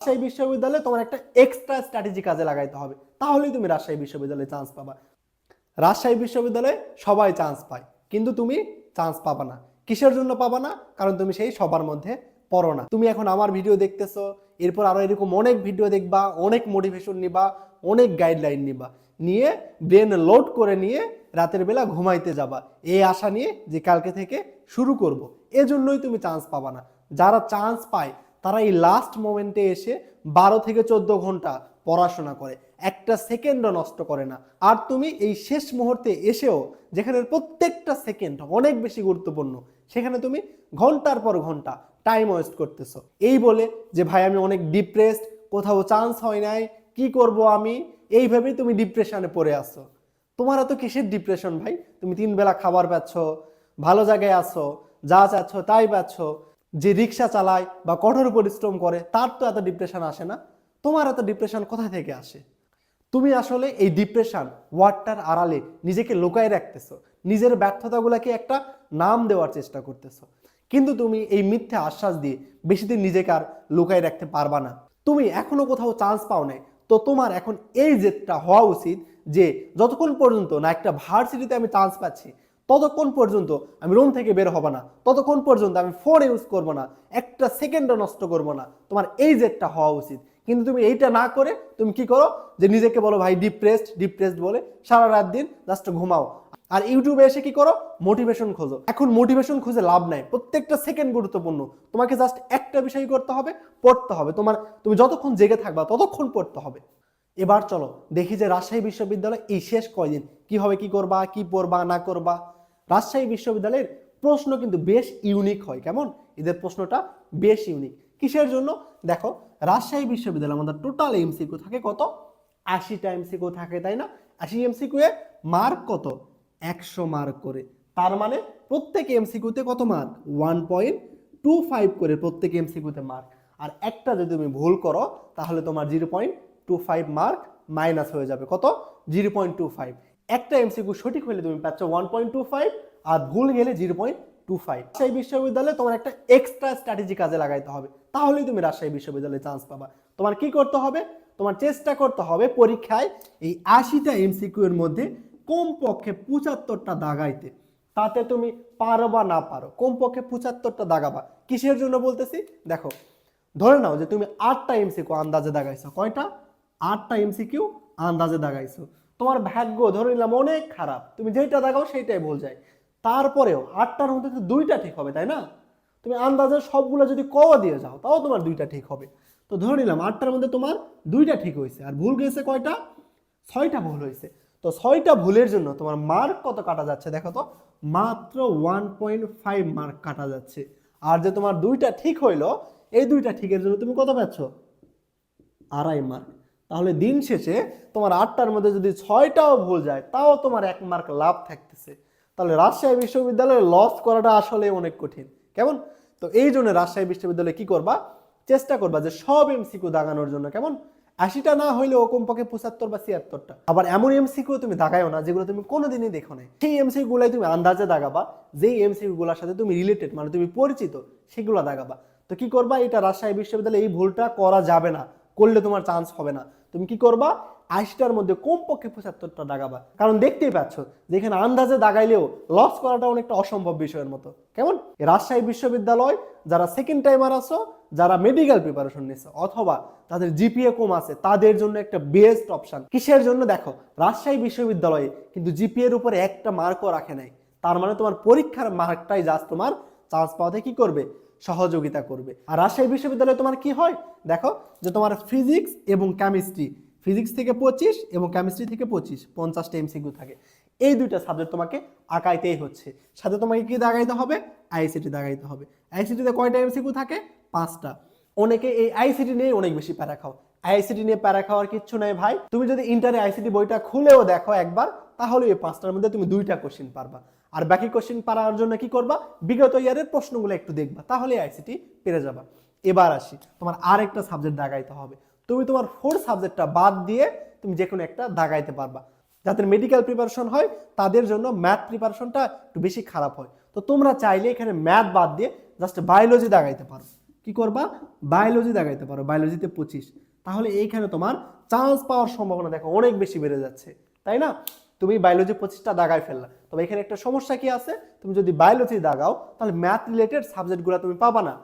রাজশাহী বিশ্ববিদ্যালয়ে তোমার একটা এক্সট্রা স্ট্র্যাটেজি কাজে লাগাইতে হবে। তাহলেই তুমি রাজশাহী বিশ্ববিদ্যালয়ে চান্স পাবা। রাজশাহী বিশ্ববিদ্যালয়ে সবাই চান্স পায়, কিন্তু তুমি চান্স পাবা না। কিসের জন্য পাবা না? কারণ তুমি সেই সবার মধ্যে পড়ো না। তুমি এখন আমার ভিডিও দেখতেছো, এরপর আরও এরকম অনেক ভিডিও দেখবা, অনেক মোটিভেশন নিবা, অনেক গাইডলাইন নিবা। নিয়ে ব্রেন লোড করে নিয়ে রাতের বেলা ঘুমাইতে যাবা। এই আশা নিয়ে যে কালকে থেকে শুরু করব। এজন্যই তুমি চান্স পাবা না। যারা চান্স পায় তারা এই লাস্ট মোমেন্টে এসে বারো থেকে চোদ্দ ঘণ্টা পড়াশোনা করে। একটা সেকেন্ডও নষ্ট করে না। আর তুমি এই শেষ মুহূর্তে এসেও যেখানে প্রত্যেকটা সেকেন্ড অনেক বেশি গুরুত্বপূর্ণ, সেখানে তুমি ঘণ্টার পর ঘণ্টা টাইম ওয়েস্ট করতেছো। এই বলে যে, ভাই, আমি অনেক ডিপ্রেসড কোথাও চান্স হয় নাই, কি করব আমি? এইভাবেই তুমি ডিপ্রেশনে পড়ে আসো তোমার এত কিসের ডিপ্রেশন ভাই? তুমি তিন বেলা খাবার পাচ্ছ, ভালো জায়গায় আছো, যা চাচ্ছ তাই পাচ্ছ। যে রিক্সা চালায় বা কঠোর পরিশ্রম করে, তার তো এত ডিপ্রেশন আসে না। তোমার এত ডিপ্রেশন কোথা থেকে আসে? তুমি আসলে এই ডিপ্রেশন ওয়ার্ডটার আড়ালে নিজেকে লুকায় রাখতেছো। নিজের ব্যর্থতাগুলোকে একটা নাম দেওয়ার চেষ্টা করতেছো। কিন্তু তুমি এই মিথ্যে আশ্বাস দিয়ে বেশি দিন নিজেকে আর লুকায় রাখতে পারবা না। তুমি এখনও কোথাও চান্স পাও নাই। তো তোমার এখন এই জেদটা হওয়া উচিত যে, যতক্ষণ পর্যন্ত না একটা ভার্সিটিতে আমি চান্স পাচ্ছি ততক্ষণ পর্যন্ত আমি রুম থেকে বের হব না। ততক্ষণ পর্যন্ত আমি ফোন ইউজ করব না। একটা সেকেন্ডও নষ্ট করব না। তোমার এই জেদটা হওয়া উচিত। কিন্তু তুমি এইটা না করে তুমি কি করো? যে নিজেকে বলো, ভাই ডিপ্রেসড ডিপ্রেসড বলে সারা রাত দিন জাস্ট ঘুমাও। আর ইউটিউবে এসে কি করো? মোটিভেশন খোঁজো। এখন মোটিভেশন খুঁজে লাভ নাই। প্রত্যেকটা সেকেন্ড গুরুত্বপূর্ণ। তোমাকে জাস্ট একটা বিষয় করতে হবে, পড়তে হবে। তোমার, তুমি যতক্ষণ জেগে থাকবা, ততক্ষণ পড়তে হবে। এবার চলো, দেখি যে রাজশাহী বিশ্ববিদ্যালয় এই শেষ কয়দিন? কীভাবে কি করবা, কি পড়বা, না করবা? রাজশাহী বিশ্ববিদ্যালয়ের প্রশ্ন কিন্তু বেশ ইউনিক হয়। কেমন? এদের প্রশ্নটা বেশ ইউনিক কিসের জন্য? দেখো, রাজশাহী বিশ্ববিদ্যালয় আমাদের টোটাল এমসিকিউ থাকে কত? আশিটা এমসিকিউ থাকে, তাই না? আশি এমসিকিউ এ মার্ক কত? একশো মার্ক করে। তার মানে প্রত্যেক এমসিকিউতে কত mark one point two five করে প্রত্যেক এমসিকিউতে মার্ক আর একটা যদি তুমি ভুল করো, তাহলে তোমার zero point two five mark minus হয়ে যাবে। কত? জিরো পয়েন্ট টু ফাইভ একটা এমসিকিউ সঠিক হলে তুমি পাচ্ছ ওয়ান পয়েন্ট টু ফাইভ আর ভুল গেলে জিরো পয়েন্ট টু ফাইভ সেই বিশ্ববিদ্যালয়ে তোমার একটা এক্সট্রা স্ট্র্যাটেজি কাজে লাগাইতে হবে, তাহলেই তুমি রাজশাহী বিশ্ববিদ্যালয়ে চান্স পাবা। তোমার কি করতে হবে? তোমার চেষ্টা করতে হবে পরীক্ষায় এই আশিটা এমসিকিউ এর মধ্যে কমপক্ষে পঁচাত্তরটা দাগাইতে, তাতে তুমি পারো বা না পারো। কমপক্ষে পঁচাত্তরটা দাগাবা। কিসের জন্য বলতেছি? দেখো, ধরে নাও যে তুমি আটটা এমসিকিউ আন্দাজে দাগাইছো। কয়টা? আটটা এমসিকিউ আন্দাজে দাগাইছো। তোমার ভাগ্য ধরে নিলাম অনেক খারাপ। তুমি যেটা দেখাও সেইটাই ভুল যায়। তারপরেও আটটার মধ্যে তো দুইটা ঠিক হবে, তাই না? তুমি আন্দাজে সবগুলো যদি ক দিয়ে যাও, তাও তোমার দুইটা ঠিক হবে। তো ধরে নিলাম আটটার মধ্যে তোমার দুইটা ঠিক হয়েছে, আর ভুল গেছে কয়টা? ছয়টা ভুল হয়েছে। তো ছয়টা ভুলের জন্য তোমার মার্ক কত কাটা যাচ্ছে দেখো তো? মাত্র ওয়ান পয়েন্ট ফাইভ মার্ক কাটা যাচ্ছে। আর যে তোমার দুইটা ঠিক হইল, এই দুইটা ঠিকের জন্য তুমি কত পাচ্ছ? আড়াই মার্ক তাহলে দিন শেষে তোমার আটটার মধ্যে যদি ছয়টাও ভুল যায়, তাও তোমার এক মার্ক লাভ থাকতেছে। তাহলে রাজশাহী বিশ্ববিদ্যালয়ে লস করাটা আসলে অনেক কঠিন। কেমন? তো এই জন্য রাজশাহী বিশ্ববিদ্যালয়ে কি করবা? চেষ্টা করবা যে সব এমসিকিউ দাগানোর জন্য। কেমন? আশিটা না হইলেও কমপক্ষে পঁচাত্তর বা ছিয়াত্তরটা। আবার এমন এমসিকিউ তুমি দাগাইও না, যেগুলো তুমি কোনোদিনই দেখো নাই। সেই এমসিকিউ গুলাই তুমি আন্দাজে দাগাবা, যেই এমসিকিউ গুলোর সাথে তুমি রিলেটেড মানে তুমি পরিচিত, সেগুলো দাগাবা। তো কি করবা? এটা রাজশাহী বিশ্ববিদ্যালয়ে এই ভুলটা করা যাবে না, করলে তোমার চান্স হবে না। তুমি কি করবা? আশিটার মধ্যে কমপক্ষে পঁচাত্তরটা দাগাবা। কারণ দেখতেই পাচ্ছ যেখানে আন্দাজে দাগাইলেও লস করাটা অনেকটা অসম্ভব বিষয়ের মতো। কেমন? রাজশাহী বিশ্ববিদ্যালয়, যারা সেকেন্ড টাইমার আছো, যারা মেডিকেল প্রিপারেশন নিচ্ছে অথবা তাদের জিপিএ কম আছে, তাদের জন্য একটা বেস্ট অপশন কিসের জন্য? দেখো, রাজশাহী বিশ্ববিদ্যালয়ে কিন্তু জিপিএ এর উপরে একটা মার্কও রাখে নাই। তার মানে তোমার পরীক্ষার মার্কটাই জাস্ট তোমার চান্স পাওয়াতে কি করবে? সহযোগিতা করবে। আর রাজশাহী বিশ্ববিদ্যালয়ে তোমার কি হয়? দেখো যে তোমার ফিজিক্স এবং কেমিস্ট্রি ফিজিক্স থেকে পঁচিশ এবং কেমিস্ট্রি থেকে পঁচিশ, পঞ্চাশটা এমসিকিউ থাকে। এই দুইটা সাবজেক্ট তোমাকে আঁকাইতেই হচ্ছে। সাথে তোমাকে কি দাগাইতে হবে? আইসিটি দাগাইতে হবে। আইসিটিতে কয়টা এমসিকিউ থাকে? পাঁচটা। অনেকে এই আইসিটি নিয়ে অনেক বেশি প্যারা খাও। আইসিটি নিয়ে প্যারা খাওয়ার কিচ্ছু নাই ভাই। তুমি যদি ইন্টারে আইসিটি বইটা খুলেও দেখো একবার, তাহলে এই পাঁচটার মধ্যে তুমি দুইটা কোশ্চেন পারবা। আর বাকি কোশ্চেন পারার জন্য কি করবা? বিগত ইয়ারের প্রশ্নগুলো একটু দেখবা, তাহলে আইসিটি পেরে যাবা। এবার আসি, তোমার আর একটা সাবজেক্ট দাগাইতে হবে। তুমি তোমার ফোর সাবজেক্টটা বাদ দিয়ে তুমি যে কোনো একটা দাগাইতে পারবা। যাদের মেডিকেল প্রিপারেশন হয়, তাদের জন্য ম্যাথ প্রিপারেশনটা একটু বেশি খারাপ হয়। তো তোমরা চাইলে এখানে ম্যাথ বাদ দিয়ে জাস্ট বায়োলজি দাগাইতে পারো। কি করবা? বায়োলজি দাগাইতে পারো বায়োলজিতে পঁচিশ। তাহলে এইখানে তোমার চান্স পাওয়ার সম্ভাবনা দেখো অনেক বেশি বেড়ে যাচ্ছে, তাই না? তুমি বায়োলজি পঁচিশটা দাগাই ফেললা। তবে এখানে একটা সমস্যা কি আছে? তুমি যদি বায়োলজি দাগাও, তাহলে ম্যাথ রিলেটেড সাবজেক্টগুলো তুমি পাবা না।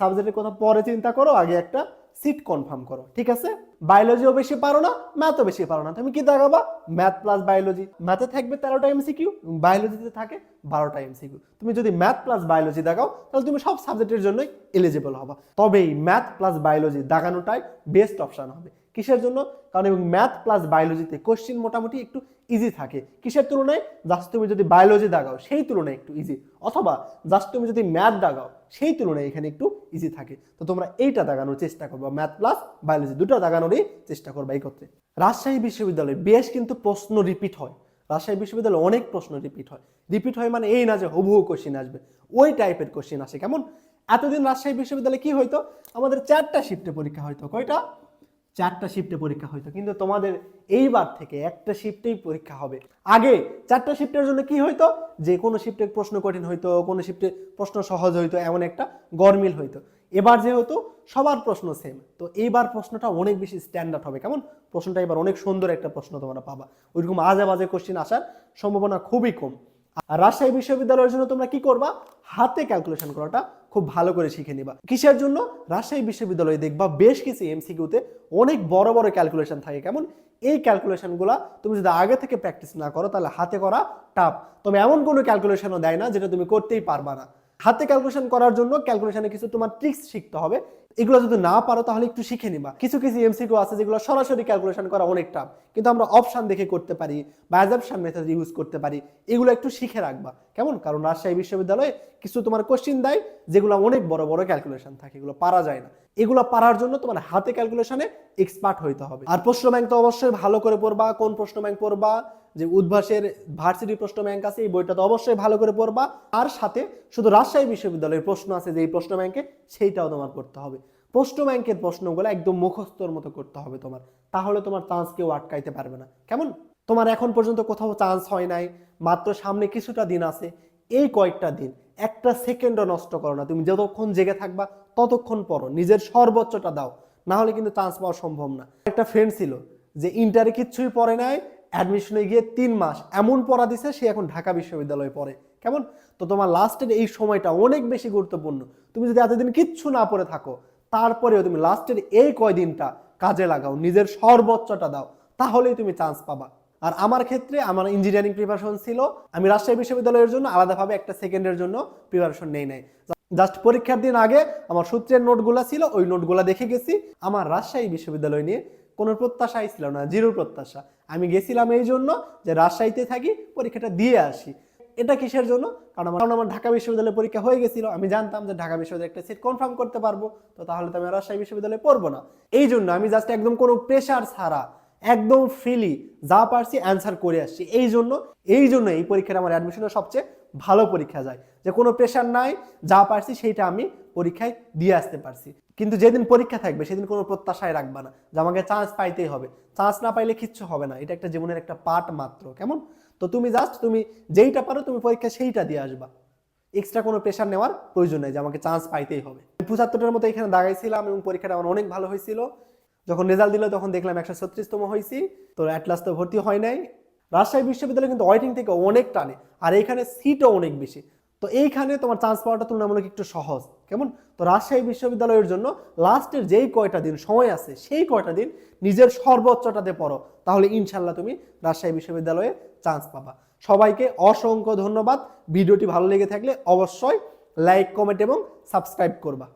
সাবজেক্টের কথা পরে চিন্তা করো, আগে একটা সিট কনফার্ম করো, ঠিক আছে? বায়োলজিও বেশি পারো না ম্যাথও বেশি পারো না। তুমি কি দাগাবা? ম্যাথ প্লাস বায়োলজি ম্যাথে থাকবে তেরোটা এমসিকিউ বায়োলজিতে থাকে বারোটা এমসিকিউ তুমি যদি ম্যাথ প্লাস বায়োলজি দাগাও, তাহলে তুমি সব সাবজেক্টের জন্যই এলিজিবল হবা। তবে এই ম্যাথ প্লাস বায়োলজি দাগানোটাই বেস্ট অপশন হবে। কিসের জন্য? কারণ এবং ম্যাথ প্লাস বায়োলজিতে কোশ্চিন মোটামুটি একটু ইজি থাকে। কিসের তুলনায়? জাস্ট তুমি যদি বায়োলজি দাগাও, সেই তুলনায় একটু ইজি অথবা জাস্ট তুমি যদি ম্যাথ দাগাও, সেই তুলনায় এখানে একটু ইজি থাকে। তো তোমরা এইটা দাগানোর চেষ্টা করবা ম্যাথ প্লাস বায়োলজি দুটো দাগানোরই চেষ্টা করবা এই করতে রাজশাহী বিশ্ববিদ্যালয়ে, বেশ কিন্তু প্রশ্ন রিপিট হয়। রাজশাহী বিশ্ববিদ্যালয়ে অনেক প্রশ্ন রিপিট হয়। রিপিট হয় মানে এই না যে হুবহু কোশ্চিন আসবে। ওই টাইপের কোশ্চিন আসে। কেমন? এতদিন রাজশাহী বিশ্ববিদ্যালয়ে কি হইতো? আমাদের চারটা শিফটে পরীক্ষা হয়তো কয়টা? চারটা শিফটে পরীক্ষা হয়তো কিন্তু তোমাদের এইবার থেকে একটা শিফটেই পরীক্ষা হবে। আগে চারটা শিফটের জন্য কি হইতো? যে কোনো শিফটের প্রশ্ন কঠিন হইতো, কোনো শিফটে প্রশ্ন সহজ হইতো, এমন একটা গরমিল হইতো। এবার যেহেতু সবার প্রশ্ন সেম তো এইবার প্রশ্নটা অনেক বেশি স্ট্যান্ডার্ড হবে। কেমন? প্রশ্নটা এবার অনেক সুন্দর একটা প্রশ্ন তোমরা পাবা। ওইরকম আজে বাজে কোশ্চিন আসার সম্ভাবনা খুবই কম। আর রাজশাহী বিশ্ববিদ্যালয়ের জন্য তোমরা কি করবা? হাতে ক্যালকুলেশন করাটা খুব ভালো করে শিখে নিবা। কিসের জন্য? রাজশাহী বিশ্ববিদ্যালয়ে দেখবা বেশ কিছু এমসিকিউতে অনেক বড় বড় ক্যালকুলেশন থাকে। কেমন? এই ক্যালকুলেশনগুলো তুমি যদি আগে থেকে প্র্যাকটিস না করো, তাহলে হাতে করা টাফ তবে এমন কোনো ক্যালকুলেশনও দেয় না, যেটা তুমি করতেই পারবা না। হাতে ক্যালকুলেশন করার জন্য ক্যালকুলেশনে কিছু তোমার ট্রিক্স শিখতে হবে। এগুলো যদি না পারো তাহলে একটু শিখে নিবা। কিছু কিছু এমসিকিউ আছে যেগুলো সরাসরি ক্যালকুলেশন করা অনেক টাফ কিন্তু আমরা অপশান দেখে করতে পারি বা অ্যাজাপশন মেথড ইউজ করতে পারি। এগুলো একটু শিখে রাখবা। কেমন? কারণ রাজশাহী বিশ্ববিদ্যালয়ে কিছু তোমার কোশ্চিন দেয়, যেগুলো অনেক বড় বড় ক্যালকুলেশন থাকে। এগুলো পারা যায় না। এগুলো পারার জন্য তোমার হাতে ক্যালকুলেশনে এক্সপার্ট হইতে হবে। আর প্রশ্ন ব্যাংক তো অবশ্যই ভালো করে পড়বা, কোন প্রশ্ন ব্যাংক পড়বা যে উদ্ভাসের ভার্সিটি প্রশ্ন ব্যাংক আছে, এই বইটা তো অবশ্যই ভালো করে পড়বা। আর সাথে শুধু রাজশাহী বিশ্ববিদ্যালয়ের প্রশ্ন আছে, যে এই প্রশ্ন ব্যাংকে সেইটাও তোমার পড়তে হবে। প্রশ্ন ব্যাংকের প্রশ্নগুলো একদম মুখস্থর মতো করতে হবে তোমার। তাহলে তোমার চান্স কেউ আটকাইতে পারবে না। কেমন? তোমার এখন পর্যন্ত কোথাও চান্স হয় নাই। মাত্র সামনে কিছুটা দিন আছে। এই কয়েকটা দিন, একটা সেকেন্ডও নষ্ট করো না। তুমি যতক্ষণ জেগে থাকবা, ততক্ষণ পড়ো। নিজের সর্বোচ্চটা দাও। না হলে কিন্তু চান্স পাওয়া সম্ভব না। একটা ফ্রেন্ড ছিল যে ইন্টারে কিচ্ছুই পড়ে নাই। অ্যাডমিশনে গিয়ে তিন মাস এমন পড়া দিছে, সে এখন ঢাকা বিশ্ববিদ্যালয়ে পড়ে। কেমন? তো তোমার লাস্টের এই সময়টা অনেক বেশি গুরুত্বপূর্ণ। তুমি যদি এতদিন কিচ্ছু না পড়ে থাকো, তারপরেও তুমি লাস্টের এই কয়দিনটা কাজে লাগাও, নিজের সর্বোচ্চটা দাও, তাহলেই তুমি চান্স পাবা। আর আমার ক্ষেত্রে আমার ইঞ্জিনিয়ারিং প্রিপারেশন ছিল, আমি রাজশাহী বিশ্ববিদ্যালয়ের জন্য আলাদাভাবে একটা সেকেন্ডের জন্য প্রিপারেশন নেই নাই। জাস্ট পরীক্ষার দিন আগে আমার সূত্রের নোটগুলো ছিল, ওই নোটগুলো দেখে গেছি। আমার রাজশাহী বিশ্ববিদ্যালয় নিয়ে কোনো প্রত্যাশাই ছিল না জিরো প্রত্যাশা। আমি গেছিলাম এই জন্য যে রাজশাহীতে থাকি, পরীক্ষাটা দিয়ে আসি। এটা কিসের জন্য? কারণ আমার আমার ঢাকা বিশ্ববিদ্যালয়ে পরীক্ষা হয়ে গেছিল। আমি জানতাম যে ঢাকা বিশ্ববিদ্যালয়ে একটা সিট কনফার্ম করতে পারব। তো তাহলে তো আমি রাজশাহী বিশ্ববিদ্যালয়ে পড়ব না। এই জন্য আমি জাস্ট একদম কোনো প্রেশার ছাড়া একদম ফ্রিলি যা পারছি অ্যান্সার করে আসছি। এই জন্য এই জন্য এই পরীক্ষার আমার অ্যাডমিশনের সবচেয়ে ভালো পরীক্ষা যায়। যে কোনো প্রেশার নাই, যা পারছি সেইটা আমি পরীক্ষায় দিয়ে আসতে পারছি। কিন্তু যেদিন পরীক্ষা থাকবে, সেদিন কোনো প্রত্যাশায় রাখবে না যে আমাকে চান্স পাইতেই হবে। চান্স না পাইলে কিচ্ছু হবে না। এটা একটা জীবনের একটা পার্ট মাত্র। কেমন? তো তুমি জাস্ট তুমি যেইটা পারো, তুমি পরীক্ষা সেইটা দিয়ে আসবা। এক্সট্রা কোনো প্রেশার নেওয়ার প্রয়োজন নেই যে আমাকে চান্স পাইতেই হবে। পঁচাত্তরটার মতো এখানে দাগাইছিলাম এবং পরীক্ষাটা আমার অনেক ভালো হয়েছিল। যখন রেজাল্ট দিল তখন দেখলাম একশো ছত্রিশতম হয়েছি তো অ্যাটলাস তো ভর্তি হয় নাই। রাজশাহী বিশ্ববিদ্যালয় কিন্তু ওয়েটিং থেকে অনেক টানে, আর এইখানে সিটও অনেক বেশি। তো এইখানে তোমার চান্স পাওয়াটা তুলনামূলক একটু সহজ। কেমন? তো রাজশাহী বিশ্ববিদ্যালয়ের জন্য লাস্টের যেই কয়টা দিন সময় আছে, সেই কয়টা দিন নিজের সর্বোচ্চটাতে পড়ো। তাহলে ইনশাল্লাহ তুমি রাজশাহী বিশ্ববিদ্যালয়ে চান্স পাবা। সবাইকে অসংখ্য ধন্যবাদ। ভিডিওটি ভালো লেগে থাকলে অবশ্যই লাইক কমেন্ট এবং সাবস্ক্রাইব করবা।